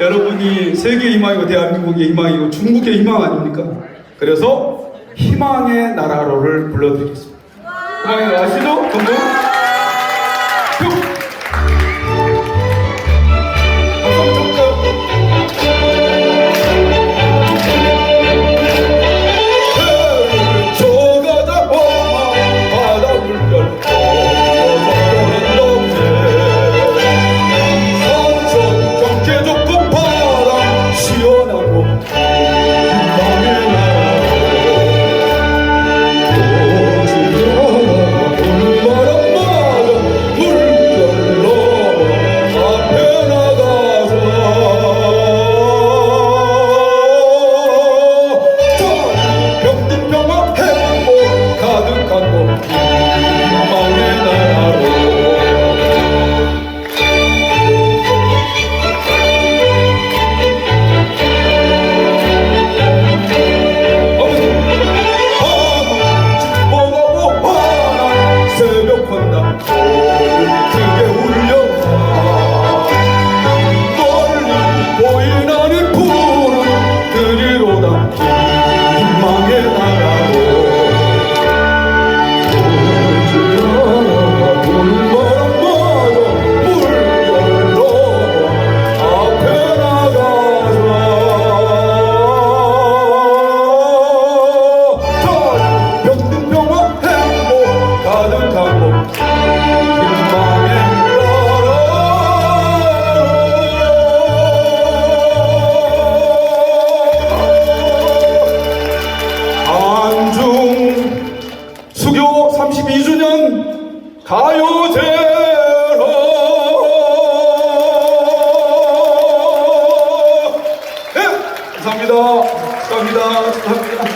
여러분이 세계의 희망이고 대한민국의 희망이고 중국의 희망 아닙니까? 그래서 희망의 나라로를 불러드리겠습니다. 희망의 나라 아시죠? 전부? Say no 수교 32주년 가요제로 네, 감사합니다. 축하합니다. 축하합니다.